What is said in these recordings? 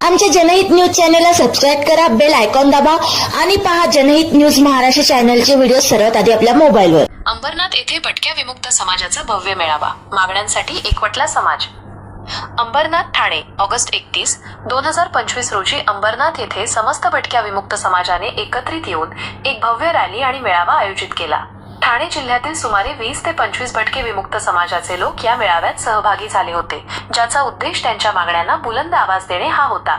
आमच्या जनहित न्यूज चॅनलला सबस्क्राईब करा बेल आयकॉन दाबा आणि पहा जनहित न्यूज महाराष्ट्र चॅनलचे व्हिडिओ सर्वात आधी आपल्या मोबाईलवर. अंबरनाथ येथे भटक्या विमुक्त समाजाचा भव्य मेळावा. मागण्यांसाठी एकवटला समाज. अंबरनाथ ठाणे ऑगस्ट एकतीस दोन हजार पंचवीस रोजी अंबरनाथ येथे समस्त भटक्या विमुक्त समाजाने एकत्रित येऊन एक भव्य रॅली आणि मेळावा आयोजित केला. ठाणे जिल्ह्यातील सुमारे वीस ते पंचवीस भटके विमुक्त समाजाचे लोक या मेळाव्यात सहभागी झाले होते ज्याचा उद्देश त्यांच्या मागण्यांना बुलंद आवाज देणे हा होता.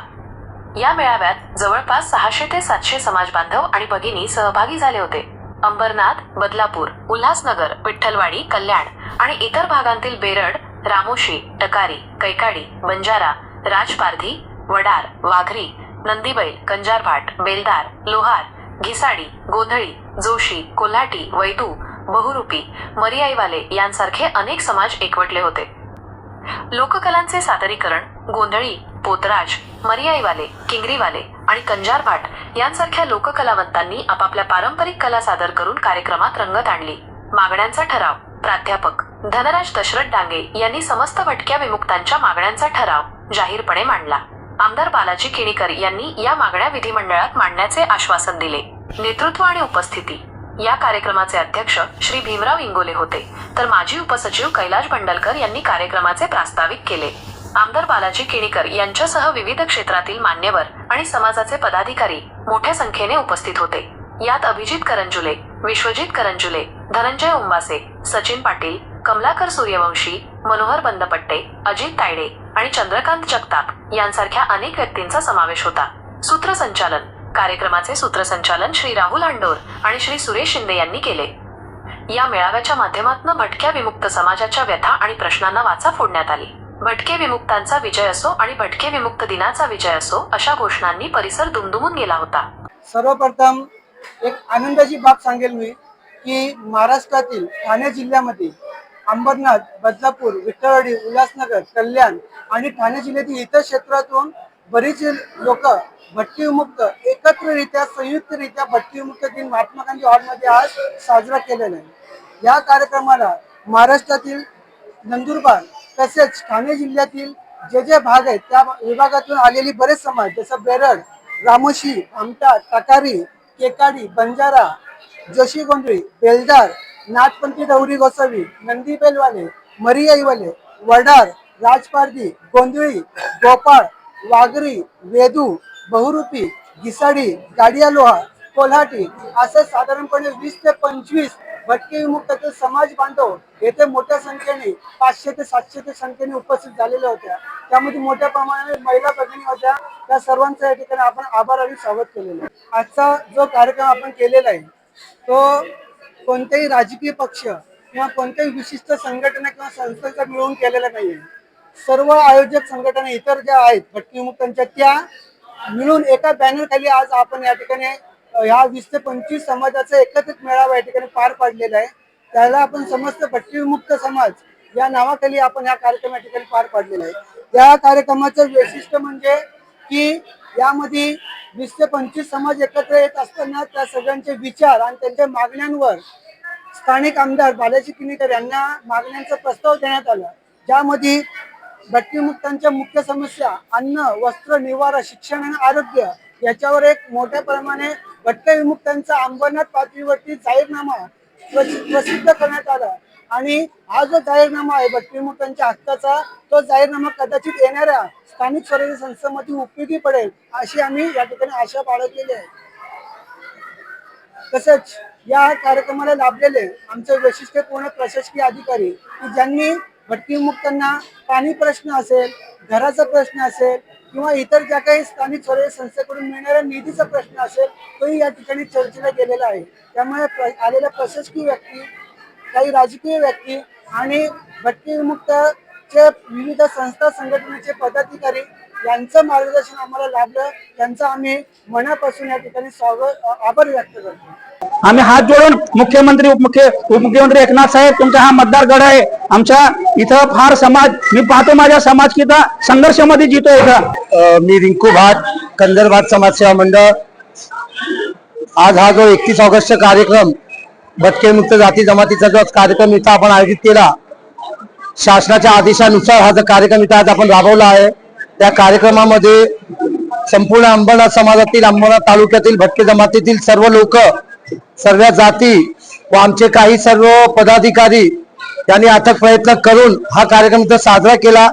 या मेळाव्यात जवळपास सहाशे ते सातशे समाज बांधव आणि भगिनी सहभागी झाले होते. अंबरनाथ बदलापूर उल्हासनगर विठ्ठलवाडी कल्याण आणि इतर भागांतील बेरड रामोशी टकारी कैकाडी बंजारा राजपारधी वडार वाघरी नंदीबैल कंजारभाट बेलदार लोहार घिसाडी गोंधळी जोशी कोल्हाटी वैदू बहुरूपी मरियाईवाले यांसारखे अनेक समाज एकवटले होते. लोककलांचे सादरीकरण गोंधळी पोतराज मरियाईवाले किंगरीवाले आणि कंजार भाट यांसारख्या लोककलावंतांनी आपापल्या पारंपरिक कला सादर करून कार्यक्रमात रंगत आणली. मागण्यांचा ठराव प्राध्यापक धनराज दशरथ डांगे यांनी समस्त भटक्या विमुक्तांच्या मागण्यांचा ठराव जाहीरपणे मांडला. आमदार बालाजी किणीकर यांनी या मागण्या विधिमंडळात मांडण्याचे आश्वासन दिले. नेतृत्व आणि उपस्थिती. या कार्यक्रमाचे अध्यक्ष श्री भीमराव इंगोले होते. तर माजी उपसचिव कैलाश भंडलकर यांनी कार्यक्रमाचे प्रास्ताविक केले. आमदार बालाजी केणीकर यांच्यासह विविध क्षेत्रातील मान्यवर आणि समाजाचे पदाधिकारी मोठ्या संख्येने उपस्थित होते. यात अभिजित करंजुले विश्वजित करंजुले धनंजय उंबासे सचिन पाटील कमलाकर सूर्यवंशी मनोहर बंदपट्टे अजित तायडे आणि चंद्रकांत जगताप यांसारख्या अनेक व्यक्तींचा समावेश होता. सूत्रसंचालन कार्यक्रमाचे सूत्रसंचालन श्री राहुल अंडोर आणि श्री सुरेश शिंदे यांनी केले. या मेळाव्याच्या माध्यमातून भटक्या विमुक्त समाजाच्या व्यथा आणि प्रश्नांना वाचा फोडण्यात आली. भटके विमुक्तांचा विजय असो आणि भटके विमुक्त दिनाचा विजय असो अशा घोषणांनी परिसर दुमदुमून गेला होता. सर्वप्रथम एक आनंदाची बाब सांगेल मी की महाराष्ट्रातील ठाणे जिल्ह्यामध्ये अंबरनाथ बदलापूर विठ्ठलवाडी उल्हासनगर कल्याण आणि ठाणे जिल्ह्यातील इतर क्षेत्रातून बरीच लोक भट्टीमुक्त एकत्ररित्या संयुक्तरित्या भट्टीमुक्त दिन महात्मा गांधी हॉलमध्ये आज साजरा केलेला आहे. या कार्यक्रमाला महाराष्ट्रातील नंदुरबार तसेच ठाणे जिल्ह्यातील जे जे भाग आहेत त्या विभागातून आलेली बरेच समाज जसं बेरड रामोशी आमटा टाकारी केकाडी बंजारा जोशी गोंधळी बेलदार नाथपंथी दौरी गोसावी नंदी बेलवाले मरियाईवाले वडार राजपारदी गोंधळी गोपाळ वागरी वेदू बहुरूपी घिसाडी गाडिया लोहा कोल्हाटी असं साधारणपणे वीस ते पंचवीस भटके विमुक्ताचे समाज बांधव येथे मोठ्या संख्येने पाचशे ते सातशे ते संख्येने उपस्थित झालेल्या होत्या. त्यामध्ये मोठ्या प्रमाणात महिला भगिनी होत्या. त्या सर्वांचा या ठिकाणी आपण आभार आणि स्वागत केलेलं आहे. आजचा जो कार्यक्रम आपण केलेला आहे तो कोणत्याही राजकीय पक्ष किंवा कोणत्याही विशिष्ट संघटना किंवा संस्थेचा मिळवून केलेला नाहीये. सर्व आयोजक संघटना इतर ज्या आहेत भटकीमुक्तांच्या त्या मिळून एका बॅनर खाली आज आपण या ठिकाणी ह्या वीस ते पंचवीस समाजाचा एकत्रित मेळावा या ठिकाणी पार पाडलेला आहे. त्याला आपण समस्त भटकीविमुक्त समाज या नावाखाली आपण या कार्यक्रम या ठिकाणी पार पाडलेला आहे. या कार्यक्रमाचं वैशिष्ट्य म्हणजे की यामध्ये वीस ते पंचवीस समाज एकत्र येत असताना त्या सगळ्यांचे विचार आणि त्यांच्या मागण्यांवर स्थानिक आमदार बालाजी किनीकर यांना मागण्यांचा प्रस्ताव देण्यात आला. ज्यामध्ये भटकीमुक्तांच्या मुख्य समस्या अन्न वस्त्र निवारा शिक्षण आणि आरोग्य याच्यावर एक मोठ्या प्रमाणे भटक्या विमुक्तांचा अंबरनाथ पातळीवरती जाहीरनामा प्रसिद्ध करण्यात आला. आणि हा जो जाहीरनामा आहे भटकीमुक्तांच्या हक्काचा तो जाहीरनामा कदाचित येणाऱ्या स्थानिक स्वराज्य संस्थांमध्ये उपयोगी पडेल अशी आम्ही या ठिकाणी आशा बाळगलेली आहे. तसंच या कार्यक्रमाला लाभलेले आमचे वैशिष्ट्यपूर्ण प्रशासकीय अधिकारी की ज्यांनी भटकीमुक्तांना पाणी प्रश्न असेल घराचा प्रश्न असेल किंवा इतर ज्या काही स्थानिक स्वराज्य संस्थेकडून मिळणाऱ्या निधीचा प्रश्न असेल तोही या ठिकाणी चर्चेला गेलेला आहे. त्यामुळे प्र- आलेल्या प्रशासकीय व्यक्ती काही राजकीय व्यक्ती आणि भटकी विमुक्तचे विविध संस्था संघटनेचे पदाधिकारी यांचं मार्गदर्शन आम्हाला लाभलं. त्यांचा आम्ही मनापासून या ठिकाणी स्वागत आभार व्यक्त करतो. आम्ही हात जोडून मुख्यमंत्री उपमुख्य उपमुख्यमंत्री एकनाथ साहेब तुमचा हा मतदारगड आहे. आमच्या इथं फार समाज मी पाहतो माझ्या समाज किंवा संघर्षामध्ये जितो इथं. मी रिंकू भाट कंदरभाट समाजसेवा मंडळ. आज हा जो एकतीस ऑगस्टचा कार्यक्रम भटकेमुक्त जाती जमातीचा जो कार्यक्रम इथं आपण आयोजित केला शासनाच्या आदेशानुसार हा जो कार्यक्रम इथं आज आपण राबवला आहे त्या कार्यक्रमामध्ये संपूर्ण अंबरनाथ समाजातील अंबरनाथ तालुक्यातील भटके जमातीतील सर्व लोक सर्व जाती व आमचे काही सर्व पदाधिकारी यांनी अथक प्रयत्न करून हा कार्यक्रम इथं साजरा केला.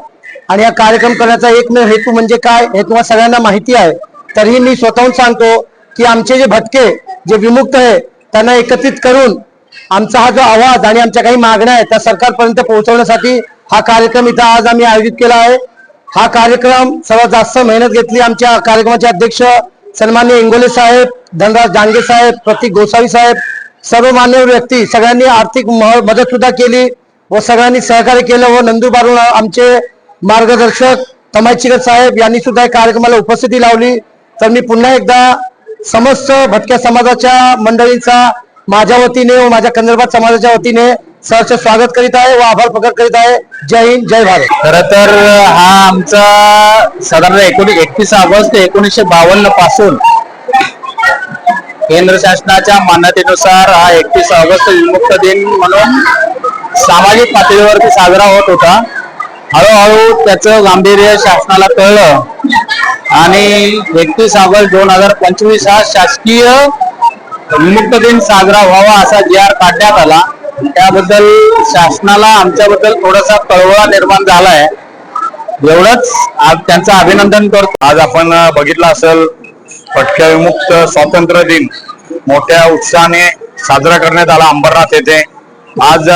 आणि हा कार्यक्रम करण्याचा एकमेव हेतू म्हणजे काय हे तुम्हाला सगळ्यांना माहिती आहे. तरीही मी स्वतःहून सांगतो की आमचे जे भटके जे विमुक्त आहे त्यांना एकत्रित करून आमचा हा जो आवाज आणि आमच्या काही मागण्या आहेत त्या सरकारपर्यंत पोहोचवण्यासाठी हा कार्यक्रम इथं आज आम्ही आयोजित केला आहे. हा कार्यक्रम सर्वात जास्त मेहनत घेतली आमच्या कार्यक्रमाचे अध्यक्ष सन्मान्य इंगोले साहेब धनराज डांगे साहेब प्रतीक गोसावी साहेब सर्व मान्य व्यक्ती सगळ्यांनी आर्थिक मदत सुद्धा केली व सगळ्यांनी सहकार्य केलं व नंदुरबारून आमचे मार्गदर्शक तमायचिकर साहेब यांनी सुद्धा या कार्यक्रमाला उपस्थिती लावली. तर मी पुन्हा एकदा समस्त भटक्या समाजाच्या मंडळींचा माझ्या वतीने व माझ्या कंदर्भात समाजाच्या वतीने सहर्ष स्वागत करीत आहे व आभार प्रकट करीत आहे. जय हिंद जय भारत. खर तर हा आमचा साधारण एकोणीस एकतीस ऑगस्ट एकोणीसशे बावन्नपासून केंद्र शासनाच्या मान्यतेनुसार हा एकतीस ऑगस्ट विमुक्त दिन म्हणून सामाजिक पातळीवरती साजरा होत होता. हळूहळू त्याचं गांभीर्य शासनाला कळलं. आणि एकतीस ऑगस्ट दोन हजार पंचवीस हा शासकीय विमुक्त दिन साजरा व्हावा असा जी आर काढण्यात आला. त्याबद्दल शासनाला आमच्याबद्दल थोडासा कळवळा निर्माण झालाय. एवढंच. आज त्यांचं अभिनंदन करतो. आज आपण बघितलं असेल भटक्या विमुक्त स्वातंत्र्य दिन मोठ्या उत्साहाने साजरा करण्यात आला अंबरनाथ येथे. आज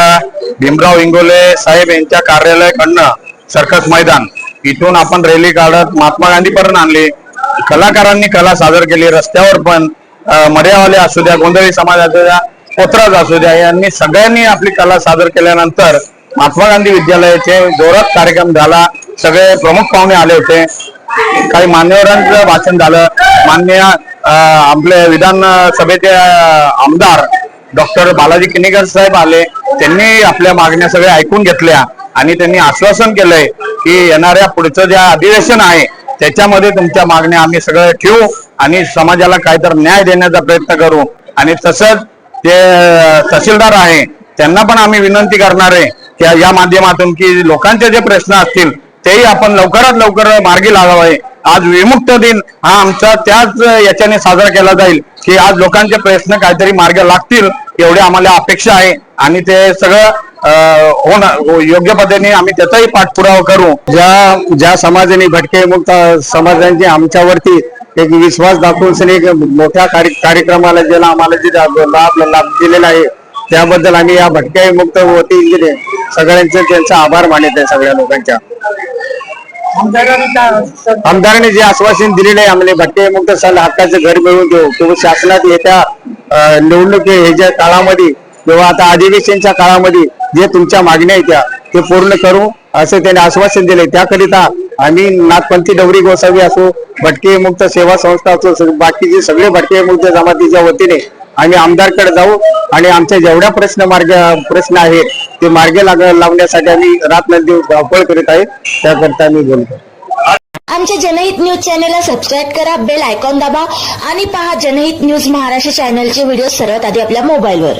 भीमराव इंगोले साहेब यांच्या कार्यालयाकडनं सर्कस मैदान. इथून आपण रॅली काढत महात्मा गांधी पर्यंत आणली. कलाकारांनी कला सादर केली. रस्त्यावर पण मर्यावाले असू द्या गोंधळी समाज असू द्या पोत्राज असू द्या यांनी सगळ्यांनी आपली कला सादर केल्यानंतर महात्मा गांधी विद्यालयाचे जोरात कार्यक्रम झाला. सगळे प्रमुख पाहुणे आले होते. काही मान्यवरांचं भाषण झालं. मान्य आपले विधानसभेचे आमदार डॉक्टर बालाजी किनेकर साहेब आले. त्यांनी आपल्या मागण्या सगळ्या ऐकून घेतल्या आणि त्यांनी आश्वासन केलंय की येणाऱ्या पुढचं जे अधिवेशन आहे त्याच्यामध्ये तुमच्या मागण्या आम्ही सगळं ठेवू आणि समाजाला काहीतरी न्याय देण्याचा प्रयत्न करू. आणि तसंच जे तहसीलदार आहे त्यांना पण आम्ही विनंती करणार आहे की या माध्यमातून की लोकांचे जे प्रश्न असतील तेही आपण लवकरात लवकर मार्गी लागावे. आज विमुक्त दिन हा आमचा त्याच याच्याने साजरा केला जाईल की आज लोकांचे प्रश्न काहीतरी मार्ग लागतील एवढी आम्हाला अपेक्षा आहे आणि ते सगळं होणार हो, योग्य पद्धतीने आम्ही त्याचाही पाठपुरावा करू. ज्या ज्या समाजाने भटके मुक्त समाजांची आमच्यावरती एक विश्वास दाखवून एक मोठ्या कार्य- कार्यक्रमाला ज्याला आम्हाला जे लाभ लाभ दिलेला आहे त्याबद्दल आम्ही या भटक्या मुक्त वती सगळ्यांचे त्यांचा आभार मानत आहे सगळ्या लोकांच्या. आमदारांनी जे आश्वासन दिलेले आहे आम्हाला भटके मुक्त सल हक्काचं घर मिळवून देऊ. किंवा शासनात येत्या निवडणूक ह्याच्या काळामध्ये किंवा आता अधिवेशनच्या काळामध्ये जे तुमच्या मागण्या आहेत त्या ते पूर्ण करू असं त्यांनी आश्वासन दिले त्याकरिता आम्ही नाथपंथी डवरी गोसावी असो भटके मुक्त सेवा संस्था असो बाकीचे सगळे भटके मुक्त जमातीच्या वतीने आम्ही आमदारकडे जाऊ आणि आमच्या जेवढ्या प्रश्न मार्ग प्रश्न आहेत ते मार्गे लाग लावण्यासाठी आम्ही रात्रंदिवस धावपळ करीत आहे. त्याकरता मी बोलतो. आमच्या जनहित न्यूज चॅनेलला सबस्क्राईब करा बेल आयकॉन दाबा आणि पहा जनहित न्यूज महाराष्ट्र चॅनलचे व्हिडिओ सर्वात आधी आपल्या मोबाईलवर.